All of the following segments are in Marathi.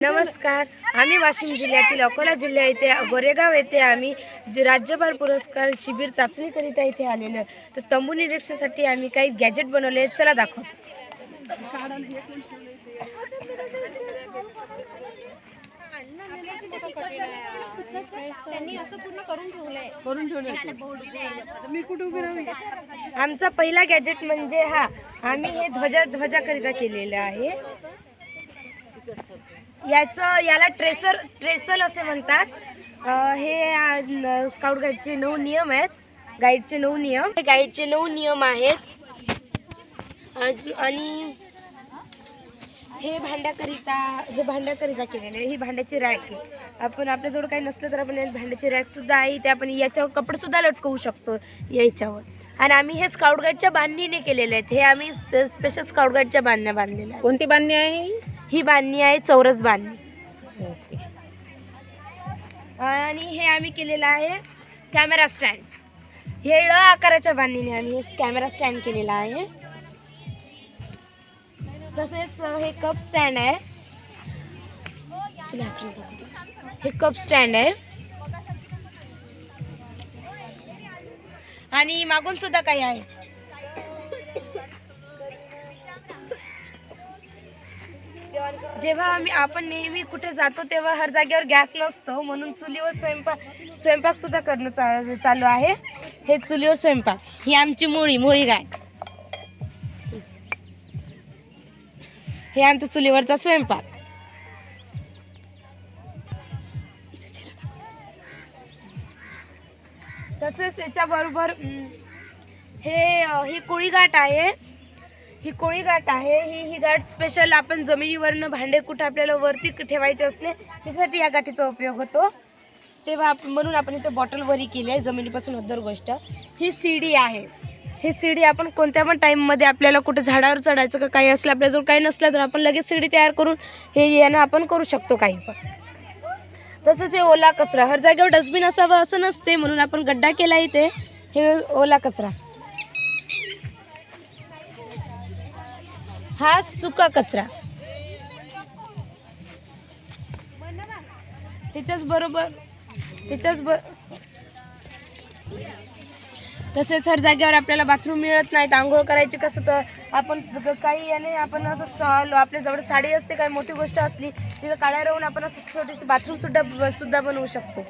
नमस्कार. आम्ही वाशिम जिल्ह्यातील अकोला जिल्हा येथे गोरेगाव येथे आम्ही राज्यपाल पुरस्कार शिबिर चाचणीकरिता इथे आलेलो तर तंबू निरीक्षणासाठी आम्ही काही गॅजेट बनवले चला दाखवतो. आमचा पहिला गॅजेट म्हणजे हा. आम्ही हे ध्वजा ध्वजाकरिता केलेलं आहे. याचं याला ट्रेसर ट्रेसल असे म्हणतात. हे स्काउट गाईडचे नऊ नियम आहेत. गाईडचे नऊ नियम. हे गाईडचे नऊ नियम आहेत. आणि हे भांड्याकरिता हे भांड्याकरिता केलेले आहे. ही भांड्याची रॅक आहे. आपण आपल्याजवळ काही नसलं तर आपण या भांड्याची रॅकसुद्धा आहे. ते आपण याच्यावर कपडेसुद्धा लटकवू शकतो याच्यावर. आणि आम्ही हे स्काउट गाईडच्या बांधणीने केलेले आहेत. हे आम्ही स्पे- स्पेशल स्काउट गाईडच्या बांधण्या बांधलेल्या आहेत. कोणती बांधणी आहे ही बांधणी आहे चौरस बांधणी. आणि हे आम्ही केलेलं आहे कॅमेरा स्टँड. हे ळ आकाराच्या बांधणीने आम्ही हे कॅमेरा स्टँड केलेला आहे. तसेच हे कप स्टँड आहे. हे कप स्टँड आहे. आणि मागून सुद्धा काही आहे. जेव्हा आम्ही आपण नेहमी कुठे जातो तेव्हा हर जागेवर गॅस नसतो म्हणून चुलीवर स्वयंपाक स्वयंपाक सुद्धा करणं चा- चालू आहे. हे चुलीवर स्वयंपाक. ही आमची मुळी मुळी गाय. हे आमचा चुलीवरचा स्वयंपाक. तसेच याच्याबरोबर हे ही कुळीघाट आहे. ही कोळी गाठ आहे. ही ही गाठ स्पेशल आपण जमिनीवरनं भांडे कुठं आपल्याला वरती ठेवायचे असले त्यासाठी या गाठीचा उपयोग होतो. तेव्हा आप म्हणून आपण इथे बॉटलवरी केली आहे जमिनीपासून अदर गोष्ट. ही सीडी आहे. ही सीडी आपण कोणत्या पण टाईममध्ये आपल्याला कुठं झाडावर चढायचं का काही असलं आपल्याजवळ काही नसलं तर आपण लगेच सीडी तयार करून हे यानं आपण करू शकतो काही पण. तसंच हे ओला कचरा. हर जागेवर डस्टबिन असावं असं नसते म्हणून आपण गड्डा केला इथे. हे ओला कचरा. हा सुका कचरा. त्याच्याच बरोबर त्याच्याच ब तसेच हर जागेवर आपल्याला बाथरूम मिळत नाहीत. आंघोळ करायची कसं तर आपण काही याने आपण असं स्टॉल आपल्याजवळ साडी असते काही मोठी गोष्ट असली तिथं काळ्या राहून आपण असं छोटीशी बाथरूम सुद्धा सुद्धा बनवू शकतो.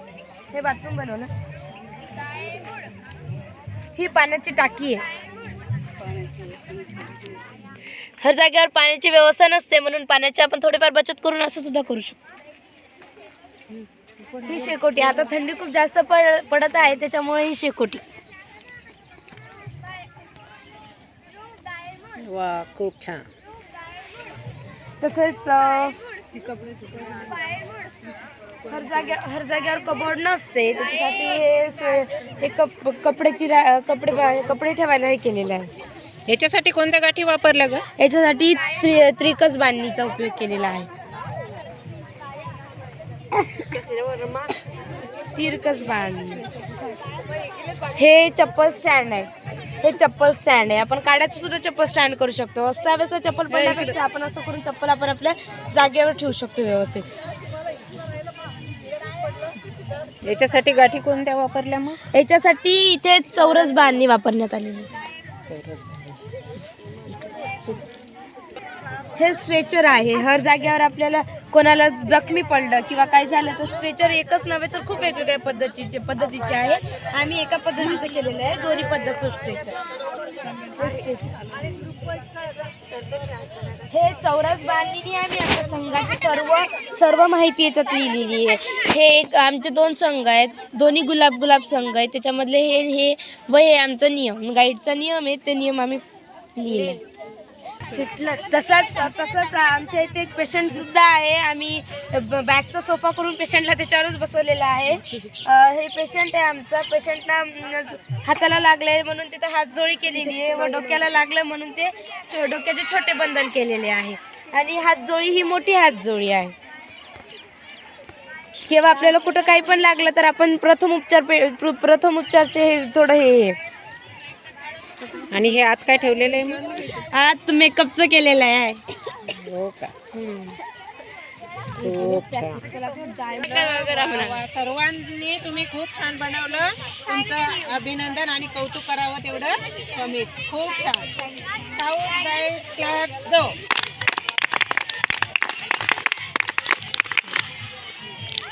हे बाथरूम बनवलं ही पाण्याची टाकी आहे. हर जागेवर पाण्याची व्यवस्था नसते म्हणून पाण्याची आपण थोडीफार बचत करून असं सुद्धा करू शकतो. ही शेकोटी. आता थंडी खूप जास्त पड पडत आहे त्याच्यामुळे ही शेकोटी. वा खूप छान. तसेच हर जाग्या हर जाग्यावर कबोर्ड नसते. त्याच्यासाठी हे स- हे कप कपड्याची कपडे कपडे ठेवायला हे केलेलं आहे. याच्यासाठी कोणत्या गाठी वापरल्या ग? याच्यासाठी त्रि त्रिकस बांधणीचा उपयोग केलेला आहे. तिरकस बांधणी. हे चप्पल स्टँड आहे. हे चप्पल स्टँड आहे. आपण काड्याचं सुद्धा चप्पल स्टँड करू शकतो. अस्ताव्यस्त चप्पल पडण्यापेक्षा आपण असं करून चप्पल आपण आपल्या जागेवर ठेवू शकतो व्यवस्थित. याच्यासाठी गाठी कोणत्या वापरल्या मग? याच्यासाठी इथे चौरस बांधणी वापरण्यात आलेली आहे. हे स्ट्रेचर आहे. हर जागेवर आपल्याला कोणाला जखमी पडलं किंवा काय झालं तर स्ट्रेचर एकच नव्हे तर खूप वेगवेगळ्या पद्धतीचे पद्धतीचे आहे. आम्ही एका पद्धतीचं केलेलं आहे. दोन्ही पद्धतीचं स्ट्रेचर हे स्ट्रेचर हे चौरस बांधणीने आम्ही आमच्या संघाची सर्व सर्व माहिती याच्यात लिहिलेली आहे. हे एक आमचे दोन संघ आहेत. दोन्ही गुलाब गुलाब संघ आहेत. त्याच्यामधले हे हे व हे आमचा नियम. गाईडचा नियम आहे. ते नियम आम्ही लिहिले तसंच तसंच आमच्या इथे एक पेशंट सुद्धा आहे. आम्ही बॅगचा सोफा करून पेशंटला त्याच्यावरच बसवलेला आहे. हे पेशंट आहे आमचा. पेशंटला हाताला लागलंय म्हणून तिथं हातजोळी केलेली आहे व डोक्याला लागलं म्हणून ते डोक्याचे छोटे बंधन केलेले आहे. आणि हातजोळी ही मोठी हातजोळी आहे. किंवा आपल्याला कुठं काही पण लागलं तर आपण प्रथम उपचार पे प्र- प्रथम उपचारचे हे थोडं हे हे. आणि हे आत काय ठेवलेलं आहे मग? आत मेकअपचं केलेलं आहे. हो का? हम्म. खूप छान. सर्वांनी तुम्ही खूप छान बनवलं. तुमचं अभिनंदन आणि कौतुक करावं तेवढं कमी खूप छान. साऊथ गाईड क्लॅप्स दो